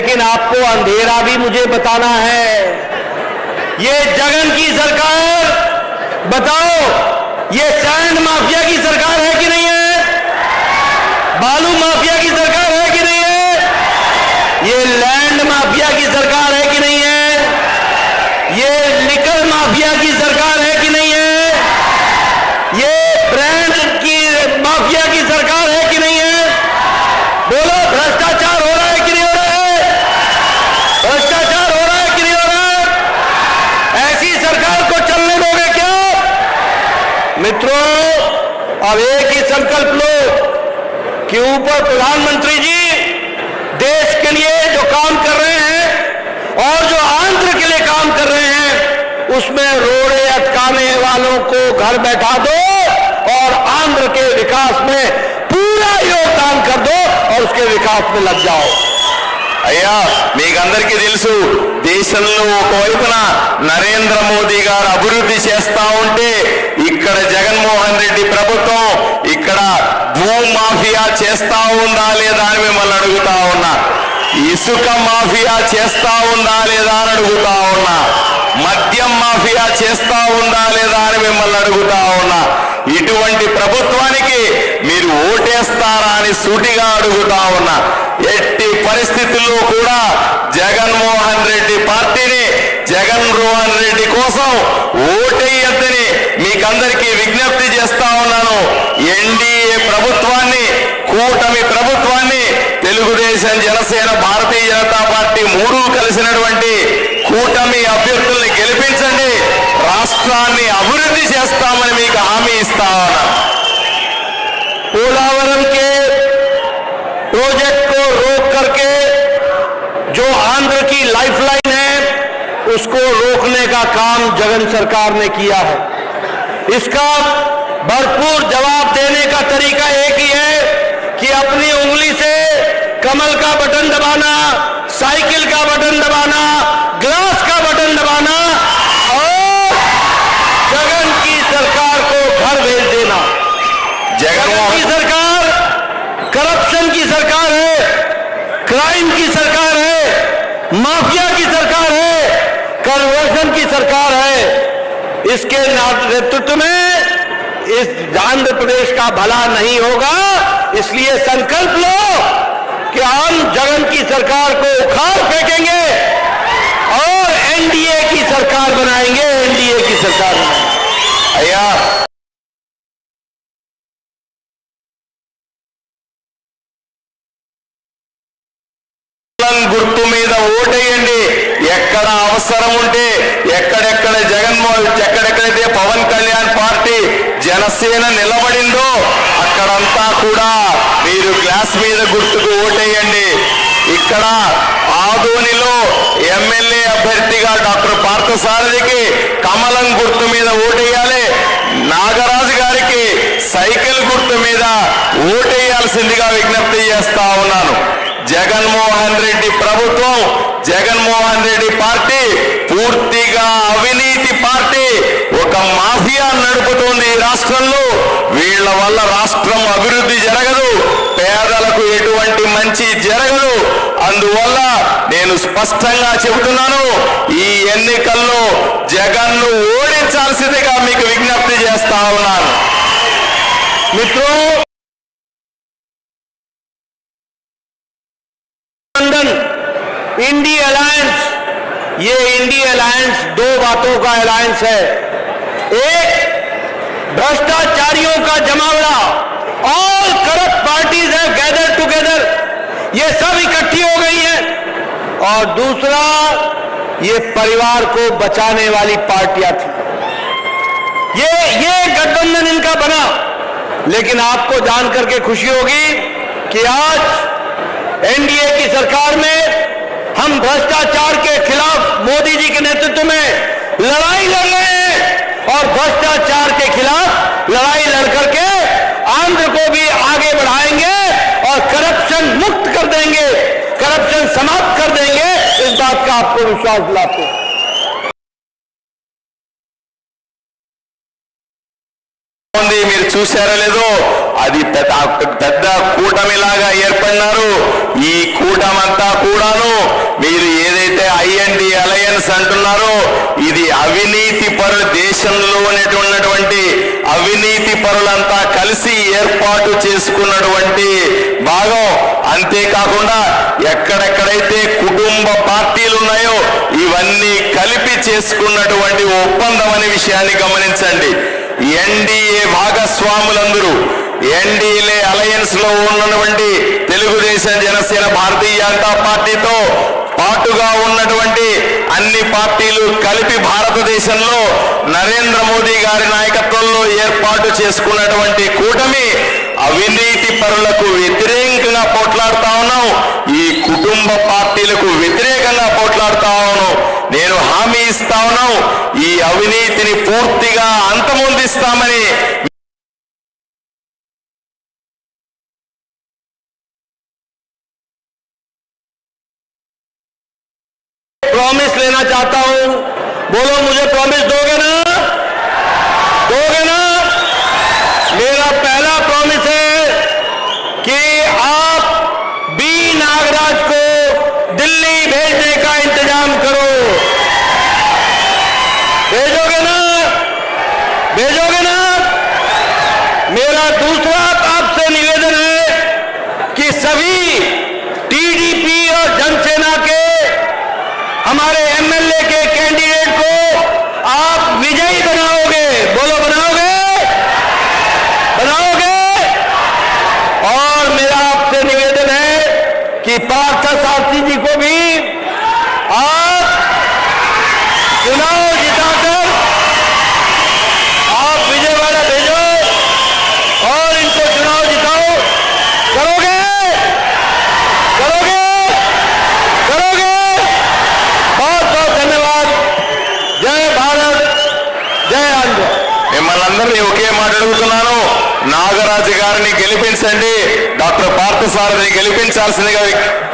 लेकिन आपको अंधेरा भी मुझे बताना है ये जगन की सरकार बताओ ये सैंड माफिया की सरकार है मित्रों अब एक ही संकल्प लो कि ऊपर प्रधानमंत्री जी देश के लिए जो काम कर रहे हैं और जो आंध्र के लिए काम कर रहे हैं उसमें रोड़े अटकाने वालों को घर बैठा दो और आंध्र के विकास में पूरा योगदान कर दो और उसके विकास में लग जाओ అయ్యా మీకందరికీ తెలుసు దేశంలో ఒకవైపున నరేంద్ర మోదీ గారు అభివృద్ధి చేస్తా ఉంటే ఇక్కడ జగన్మోహన్ రెడ్డి ప్రభుత్వం ఇక్కడ భూ మాఫియా చేస్తా ఉందా లేదా అని మిమ్మల్ని అడుగుతా ఉన్నా ఇసుక మాఫియా చేస్తా ఉందా లేదా అని అడుగుతా ఉన్నా మద్యం మాఫియా చేస్తా ఉందా లేదా అని మిమ్మల్ని అడుగుతా ఉన్నా ఇటువంటి ప్రభుత్వానికి మీరు ఓటేస్తారా అని సూటిగా అడుగుతా ఉన్నా ఎట్టి పరిస్థితుల్లో కూడా జగన్మోహన్ రెడ్డి పార్టీని మోహన్ రెడ్డి కోసం ఓటేయద్దని మీకందరికీ విజ్ఞప్తి చేస్తా ఉన్నాను ఎన్డీఏ ప్రభుత్వాన్ని కూటమి ప్రభుత్వాన్ని తెలుగుదేశం జనసేన భారతీయ జనతా పార్టీ మూడు కలిసినటువంటి కూటమి అభ్యర్థుల్ని గెలిపించండి రాష్ట్రాన్ని అభివృద్ధి చేస్తామని మీకు హామీ ఇస్తా ఉన్నాను పోలవరం కే लाइफलाइन है उसको रोकने का काम जगन सरकार ने किया है इसका भरपूर जवाब देने का तरीका एक ही है कि अपनी उंगली से कमल का बटन दबाना साइकिल का बटन दबाना ग्लास का बटन दबाना इसके नेतृत्व में इस आंध्र प्रदेश का भला नहीं होगा इसलिए संकल्प लो कि हम जगन की सरकार को उखाड़ फेंकेंगे और एनडीए की सरकार बनाएंगे एनडीए की सरकार बनाएंगे अया గుర్తు మీద ఓటేయండి ఎక్కడ ఎక్కడెక్కడ జగన్మోహన్ ఎక్కడెక్కడైతే పవన్ కళ్యాణ్ పార్టీ జనసేన నిలబడిందో అక్కడంతా కూడా మీరు గ్లాస్ మీద గుర్తుకు ఓటేయండి ఇక్కడ ఆదోనిలో ఎమ్మెల్యే అభ్యర్థిగా డాక్టర్ పార్థసారథికి కమలం గుర్తు మీద ఓటేయాలి నాగరాజు గారికి సైకిల్ గుర్తు మీద ఓటేయాల్సిందిగా విజ్ఞప్తి చేస్తా ఉన్నాను జగన్మోహన్ రెడ్డి ప్రభుత్వం జగన్మోహన్ రెడ్డి పార్టీ పూర్తిగా అవినీతి పార్టీ ఒక మాఫియా నడుపుతోంది ఈ రాష్ట్రంలో వీళ్ల వల్ల రాష్ట్రం అభివృద్ధి జరగదు పేదలకు ఎటువంటి మంచి జరగదు అందువల్ల నేను స్పష్టంగా చెబుతున్నాను ఈ ఎన్నికల్లో జగన్ను ఓడించాల్సిందిగా మీకు విజ్ఞప్తి చేస్తా ఉన్నాను మిత్రులు इंडी अलायंस ये इंडी अलायंस दो बातों का अलायंस है एक भ्रष्टाचारियों का जमावड़ा ऑल करप्ट पार्टीज है गैदर टुगेदर ये सब इकट्ठी हो गई है और दूसरा ये परिवार को बचाने वाली पार्टियां थी ये ये गठबंधन इनका बना लेकिन आपको जान करके खुशी होगी कि आज एनडीए की सरकार में हम भ्रष्टाचार के खिलाफ मोदी जी के नेतृत्व में लड़ाई लड़ रहे हैं और भ्रष्टाचार के खिलाफ लड़ाई लड़ करके आंध्र को भी आगे बढ़ाएंगे और करप्शन मुक्त कर देंगे करप्शन समाप्त कर देंगे इस बात का आपको विश्वास दिलाते हैं మీరు చూశారో మీరు ఏదైతే ఐఎన్డి అలయన్స్ అంటున్నారో ఇది అవినీతి పరుల దేశంలో ఉన్నటువంటి అవినీతి పరులంతా కలిసి ఏర్పాటు చేసుకున్నటువంటి భాగం అంతేకాకుండా ఎక్కడెక్కడైతే కుటుంబ పార్టీలు ఉన్నాయో ఇవన్నీ కలిపి చేసుకున్నటువంటి ఒప్పందం అనే విషయాన్ని గమనించండి ఎన్డీఏ భాగస్వాములందరూ ఎన్డీఏ అలయన్స్ లో ఉన్నటువంటి తెలుగుదేశం జనసేన భారతీయ జనతా పార్టీతో పాటుగా ఉన్నటువంటి అన్ని పార్టీలు కలిపి భారతదేశంలో నరేంద్ర మోదీ గారి నాయకత్వంలో ఏర్పాటు చేసుకున్నటువంటి కూటమి అవినీతి పరులకు వ్యతిరేకంగా పోట్లాడుతా ఉన్నాం ఈ కుటుంబ పార్టీలకు వ్యతిరేకంగా పోట్లాడుతా ఉన్నాం నేను హామీ ఇస్తా ఉన్నాం ఈ అవినీతిని పూర్తిగా అంతమొందిస్తామని प्रॉमिस लेना चाहता हूं बोलो मुझे प्रॉमिस दो जिले के कैंडिडेट को आप विजयी बनाओगे बोलो बनाओगे बनाओगे और मेरा आपसे निवेदन है कि पार्थ शास्त्री जी को भी आप चुनाव మిమ్మల్ని ఒకే మాట అడుగుతున్నాను నాగరాజు గారిని గెలిపించండి డాక్టర్ పార్థసారథిని గెలిపించాల్సిందిగా